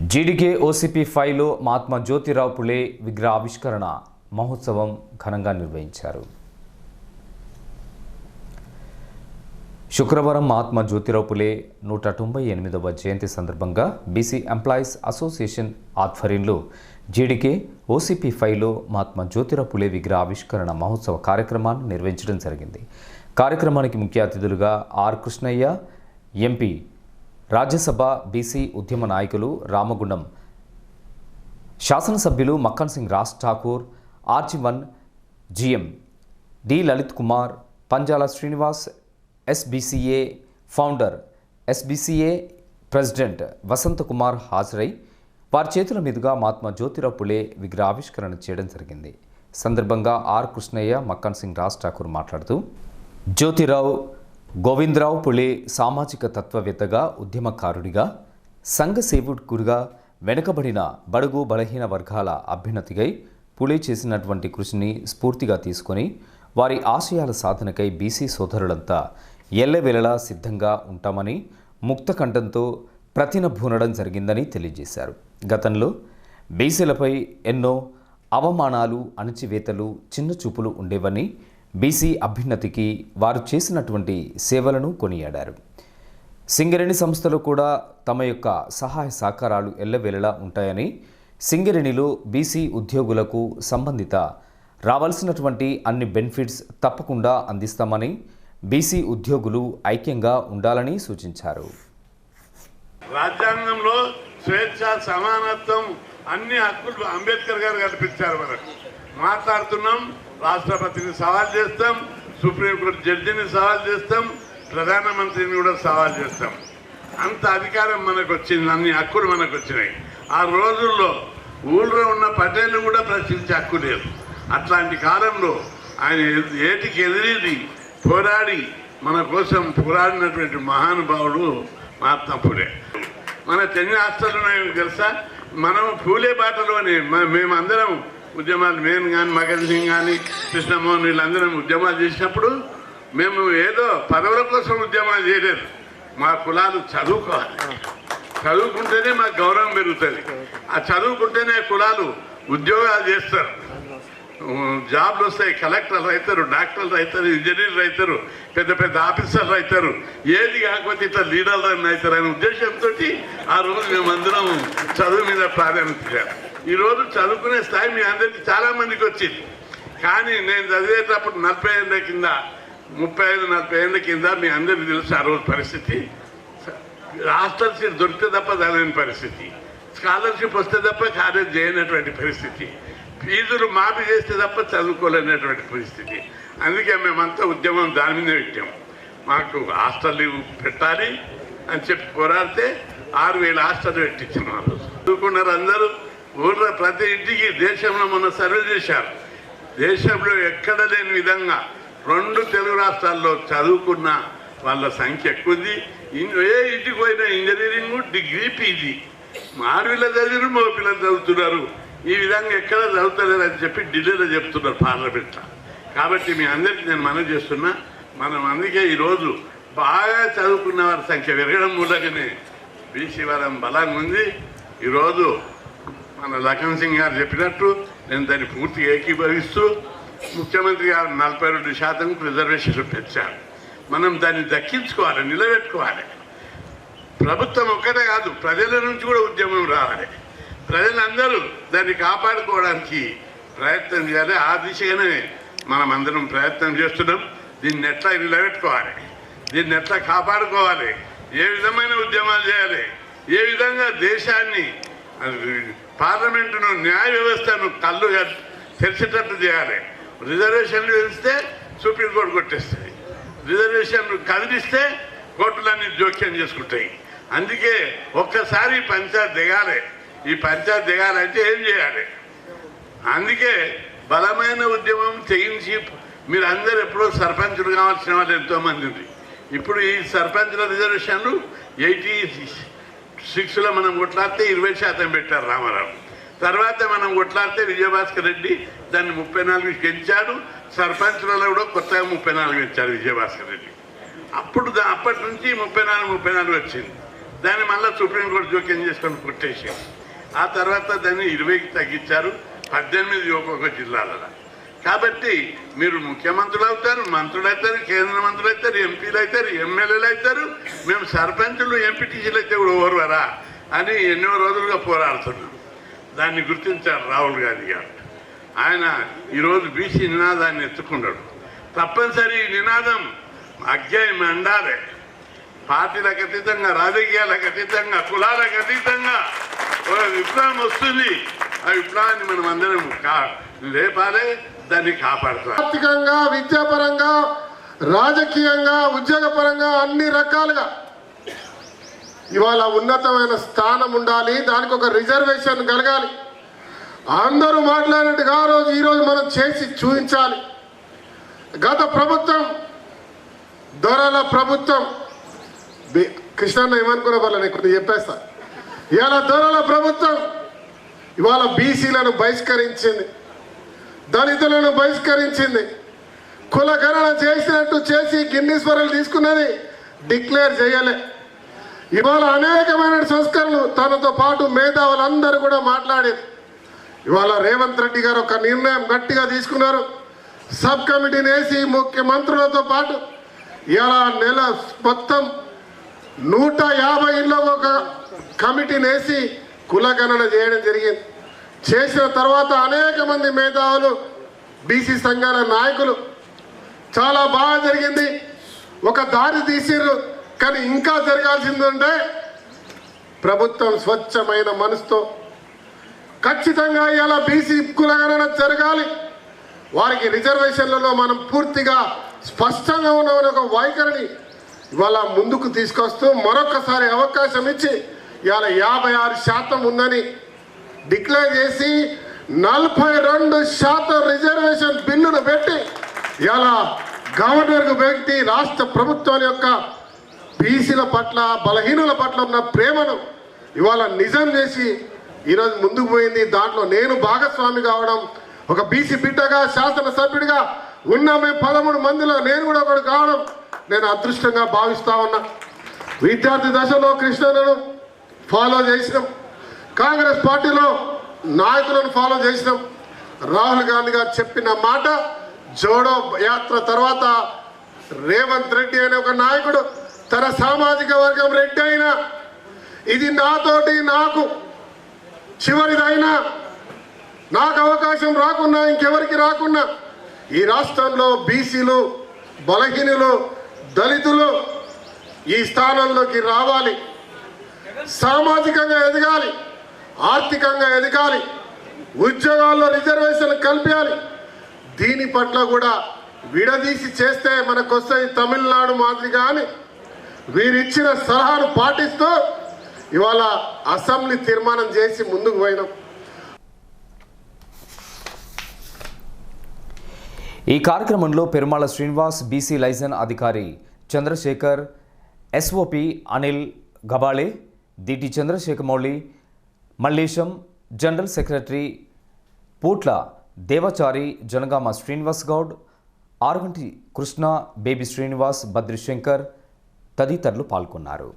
GDK OCP ఫైవ్లో మహాత్మా జ్యోతిరావు పులే విగ్రహ ఆవిష్కరణ మహోత్సవం ఘనంగా నిర్వహించారు. శుక్రవారం మహాత్మా జ్యోతిరావు పులే నూట తొంభై ఎనిమిదవ జయంతి సందర్భంగా బీసీ ఎంప్లాయీస్ అసోసియేషన్ ఆధ్వర్యంలో జీడీకే ఓసీపీ ఫైవ్లో మహాత్మా జ్యోతిరావు పులే విగ్రహ ఆవిష్కరణ మహోత్సవ కార్యక్రమాన్ని నిర్వహించడం జరిగింది. కార్యక్రమానికి ముఖ్య అతిథులుగా are Krishnaiah MP Rajya Sabha BC ఉద్యమ నాయకులు రామగుండం శాసనసభ్యులు Makkan Singh Raj Thakur RG one GM D Lalith Kumar Panjala Srinivas SBCA founder SBCA president Vasantha Kumar హాజరై వారి చేతుల మీదుగా మహాత్మా జ్యోతిరావు పులే విగ్రహావిష్కరణ చేయడం జరిగింది. సందర్భంగా ఆర్ కృష్ణయ్య మక్కన్ సింగ్ రాజ్ ఠాకూర్ మాట్లాడుతూ జ్యోతిరావు గోవిందరావు పులే సామాజిక తత్వవేత్తగా ఉద్యమకారుడిగా సంఘ సేవకుడిగా వెనుకబడిన బడుగు బలహీన వర్గాల అభ్యున్నతికై పులే చేసినటువంటి కృషిని స్ఫూర్తిగా తీసుకొని వారి ఆశయాల సాధనకై బీసీ సోదరులంతా ఎల్లవెలలా సిద్ధంగా ఉంటామని ముక్తకంఠంతో ప్రతినభూనడం జరిగిందని తెలియజేశారు. గతంలో బీసీలపై ఎన్నో అవమానాలు అణచివేతలు చిన్న చూపులు ఉండేవని బీసీ అభ్యున్నతికి వారు చేసినటువంటి సేవలను కొనియాడారు. సింగరేణి సంస్థలు కూడా తమ యొక్క సహాయ సహకారాలు ఎల్లవేళలా ఉంటాయని సింగరేణిలో బీసీ ఉద్యోగులకు సంబంధిత రావాల్సినటువంటి అన్ని బెనిఫిట్స్ తప్పకుండా అందిస్తామని బీసీ ఉద్యోగులు ఐక్యంగా ఉండాలని సూచించారు. రాజ్యాంగంలో స్వేచ్ఛ సమానత్వం అన్ని హక్కులు అంబేద్కర్ గారు కల్పించారు మనకు. మాట్లాడుతున్నాం రాష్ట్రపతిని సవాల్ చేస్తాం సుప్రీంకోర్టు జడ్జిని సవాల్ చేస్తాం ప్రధానమంత్రిని కూడా సవాల్ చేస్తాం. అంత అధికారం మనకు వచ్చింది అన్ని హక్కులు మనకు వచ్చినాయి ఆ రోజుల్లో ఊళ్ళో ఉన్న పటేళ్ళు కూడా ప్రశ్నించే హక్కు లేదు. అట్లాంటి కాలంలో ఆయన ఏటికి ఎదిరి పోరాడి మన కోసం పోరాడినటువంటి మహానుభావుడు మహాత్మా పూలే మన ఎన్ని హాస్టల్ ఉన్నాయో తెలుసా? మనం పూలే బాటలోనే మేమందరం ఉద్యమాలు మేము కానీ మగన్ సింగ్ కానీ కృష్ణమోహన్ వీళ్ళందరం ఉద్యమాలు చేసినప్పుడు మేము ఏదో పదవుల కోసం ఉద్యమాలు చేయలేదు మా కులాలు చదువుకోవాలి. చదువుకుంటేనే మాకు గౌరవం పెరుగుతుంది. ఆ చదువుకుంటేనే కులాలు ఉద్యోగాలు చేస్తారు. జాబ్లు వస్తాయి కలెక్టర్లు అవుతారు డాక్టర్లు అవుతారు ఇంజనీర్లు అవుతారు పెద్ద పెద్ద ఆఫీసర్లు అవుతారు. ఏది కాకపోతే ఇట్లా లీడర్లు అవుతారు అనే ఉద్దేశంతో ఆ రోజు మేమందరం చదువు మీద ప్రాధాన్యత ఈరోజు చదువుకునే స్థాయి మీ అందరికీ చాలా మందికి వచ్చింది. కానీ నేను చదివేటప్పుడు నలభై ఏళ్ళ కింద ముప్పై ఐదు నలభై ఏళ్ళ కింద మీ అందరికీ తెలుసు ఆ రోజు పరిస్థితి. హాస్టల్ సీట్ దొరికితే తప్ప చదవని పరిస్థితి. స్కాలర్షిప్ వస్తే తప్ప కాలేజ్ చేయనటువంటి పరిస్థితి. ఫీజులు మాఫీ చేస్తే తప్ప చదువుకోలేనటువంటి పరిస్థితి. అందుకే మేమంతా ఉద్యమం దాని మీదే పెట్టాం. మాకు హాస్టల్ పెట్టాలి అని చెప్పి పోరాడితే ఆరు వేల హాస్టల్ పెట్టించాం ఆ రోజు. చదువుకున్నారు అందరూ. ఊళ్ళో ప్రతి ఇంటికి దేశంలో మొన్న సర్వే చేశారు. దేశంలో ఎక్కడ లేని విధంగా రెండు తెలుగు రాష్ట్రాల్లో చదువుకున్న వాళ్ళ సంఖ్య ఎక్కువ ఉంది ఏ ఇంటికి పోయినా ఇంజనీరింగ్ డిగ్రీ పీజీ. ఆడపిల్ల చదివారు మగ పిల్లలు చదువుతున్నారు. ఈ విధంగా ఎక్కడ చదువుతలేరు అని చెప్పి ఢిల్లీలో చెప్తున్నారు పార్లమెంట్లో. కాబట్టి మీ అందరికీ నేను మనవి చేస్తున్నా మనం అందుకే ఈరోజు బాగా చదువుకున్న వారి సంఖ్య పెరగడం మూలంగానే బీసీ వరం బలంగా ఉంది. ఈరోజు మన లఖన్ సింగ్ గారు చెప్పినట్టు నేను దాన్ని పూర్తిగా ఏకీభవిస్తూ ముఖ్యమంత్రి గారు నలభై రెండు శాతం రిజర్వేషన్లు పెంచారు. మనం దాన్ని దక్కించుకోవాలి నిలబెట్టుకోవాలి. ప్రభుత్వం ఒక్కటే కాదు ప్రజల నుంచి కూడా ఉద్యమం రావాలి. ప్రజలందరూ దాన్ని కాపాడుకోవడానికి ప్రయత్నం చేయాలి. ఆ దిశగానే మనం అందరం ప్రయత్నం చేస్తున్నాం. దీన్ని ఎట్లా నిలబెట్టుకోవాలి? దీన్ని ఎట్లా కాపాడుకోవాలి? ఏ విధమైన ఉద్యమాలు చేయాలి? ఏ విధంగా దేశాన్ని పార్లమెంటును న్యాయ వ్యవస్థను కళ్ళు తెరిచేటట్టు చేయాలి. రిజర్వేషన్లు తెలిస్తే సుప్రీంకోర్టు కొట్టేస్తుంది. రిజర్వేషన్లు కదిలిస్తే కోర్టులన్నీ జోక్యం చేసుకుంటాయి. అందుకే ఒక్కసారి పంచాయత్ దిగాలి. ఈ పంచాయత్ దిగాలంటే ఏం చేయాలి? అందుకే బలమైన ఉద్యమం చేయించి మీరు అందరు ఎప్పుడో సర్పంచులు కావాల్సిన వాళ్ళు ఎంతోమంది ఉంది ఇప్పుడు ఈ సర్పంచుల రిజర్వేషన్లు ఎయిటీ సిక్స్లో మనం కొట్లాడితే ఇరవై శాతం పెట్టారు రామారావు. తర్వాత మనం కొట్లాడితే విజయభాస్కర్ రెడ్డి దాన్ని ముప్పై నాలుగు పెంచాడు సర్పంచ్లలో కూడా కొత్తగా ముప్పై నాలుగు ఇచ్చారు విజయభాస్కర్ రెడ్డి. అప్పుడు అప్పటి నుంచి ముప్పై నాలుగు ముప్పై నాలుగు వచ్చింది. దాన్ని మళ్ళీ సుప్రీంకోర్టు జోక్యం చేసుకొని కొట్టేసి ఆ తర్వాత దాన్ని ఇరవైకి తగ్గించారు. పద్దెనిమిది ఒక్కొక్క జిల్లాలలో. కాబట్టి మీరు ముఖ్యమంత్రులు అవుతారు మంత్రులు అవుతారు కేంద్ర మంత్రులు అవుతారు ఎంపీలు అవుతారు ఎమ్మెల్యేలు అవుతారు మేము సర్పంచులు ఎంపీటీసీలు అయితే కూడా ఓర్వరా అని ఎన్నో రోజులుగా పోరాడుతున్నాం. దాన్ని గుర్తించారు రాహుల్ గాంధీ గారు. ఆయన ఈరోజు బీసీ నినాదాన్ని ఎత్తుకున్నాడు. తప్పనిసరి ఈ నినాదం అజ్ఞాయం మండాలి పార్టీలకు అతీతంగా రాజకీయాలకు అతీతంగా కులాలకు అతీతంగా ఒక విప్లవం వస్తుంది. ఆ విప్లవాన్ని మనం అందరం కా లేపాలి. దాన్ని కాపాడుతారు ఆర్థికంగా విద్యాపరంగా రాజకీయంగా ఉద్యోగపరంగా అన్ని రకాలుగా ఇవాళ ఉన్నతమైన స్థానం ఉండాలి దానికి ఒక రిజర్వేషన్ కలగాలి. అందరూ మాట్లాడినట్టుగా రోజు ఈరోజు మనం చేసి చూపించాలి. గత ప్రభుత్వం దొరల ప్రభుత్వం బి- కృష్ణన్న ఏమనుకున్న వల్ల నేను కొన్ని చెప్పేస్తా. ఇవాళ దొరల ప్రభుత్వం ఇవాళ బీసీలను బహిష్కరించింది. దళితులను బహిష్కరించింది. కులగణన చేసినట్టు చేసి గిన్నీశ్వరులు తీసుకున్నది డిక్లేర్ చేయలే. ఇవాళ అనేకమైన సంస్కరణలు తనతో పాటు మేధావులందరూ కూడా మాట్లాడేది ఇవాళ రేవంత్ రెడ్డి గారు ఒక నిర్ణయం గట్టిగా తీసుకున్నారు. సబ్ కమిటీని వేసి ముఖ్యమంత్రులతో పాటు ఇలా నెల మొత్తం నూట యాభై ఇళ్ళ ఒక కమిటీని వేసి కులగణన చేయడం జరిగింది. చేసిన తర్వాత అనేక మంది మేధావులు బీసీ సంఘాల నాయకులు చాలా బాగా జరిగింది. ఒక దారి తీసిర్రు. కానీ ఇంకా జరగాల్సిందంటే ప్రభుత్వం స్వచ్ఛమైన మనసుతో ఖచ్చితంగా ఇలా బీసీ కులగణన జరగాలి. వారికి రిజర్వేషన్లలో మనం పూర్తిగా స్పష్టంగా ఉన్న ఒక వైఖరిని ఇవాళ ముందుకు తీసుకొస్తూ మరొకసారి అవకాశం ఇచ్చి ఇవాళ యాభై ఆరు శాతం ఉందని డిక్లేర్ చేసి నలభై రెండు శాతం రిజర్వేషన్ బిల్లును పెట్టి ఇలా గవర్నర్కు వ్యక్తి రాష్ట్ర ప్రభుత్వం యొక్క బీసీల పట్ల బలహీనుల పట్ల ఉన్న ప్రేమను ఇవాళ నిజం చేసి ఈరోజు ముందుకు పోయింది. దాంట్లో నేను భాగస్వామి కావడం ఒక బీసీ బిడ్డగా శాసనసభ్యుడిగా ఉన్న మేము పదమూడు మందిలో నేను కూడా ఒకడు కావడం నేను అదృష్టంగా భావిస్తా ఉన్నా. విద్యార్థి దశలో కృష్ణను ఫాలో చేసినాం. కాంగ్రెస్ పార్టీలో నాయకులను ఫాలో చేసినాం. రాహుల్ గాంధీ గారు చెప్పిన మాట జోడో యాత్ర తర్వాత రేవంత్ రెడ్డి అనే ఒక నాయకుడు తన సామాజిక వర్గం రెడ్డి అయినా ఇది నాతోటి నాకు చివరిదైనా నాకు అవకాశం రాకున్నా ఇంకెవరికి రాకున్నా ఈ రాష్ట్రంలో బీసీలు బలహీనులు దళితులు ఈ స్థానంలోకి రావాలి. సామాజికంగా ఎదగాలి. ఆర్థికంగా ఎదగాలి. ఉద్యోగాల్లో రిజర్వేషన్ కల్పించాలి. దీని పట్ల కూడా విడదీసి చేస్తే మనకు వస్తాయి తమిళనాడు మాదిరిగా అని వీరిచ్చిన సలహాను పాటిస్తూ ఇవాళ అసెంబ్లీ తీర్మానం చేసి ముందుకు పోయినాం. ఈ కార్యక్రమంలో పెరుమాళ శ్రీనివాస్ బీసీ లైజన్ అధికారి చంద్రశేఖర్ ఎస్ఓపి అనిల్ గబాళే దిటి చంద్రశేఖర్ మౌళి మల్లేశం జనరల్ సెక్రటరీ పూట్ల దేవచారి జనగామ శ్రీనివాస్ గౌడ్ ఆరుగంటి కృష్ణ బేబీ శ్రీనివాస్ బద్రి శంకర్ తదితరులు పాల్గొన్నారు.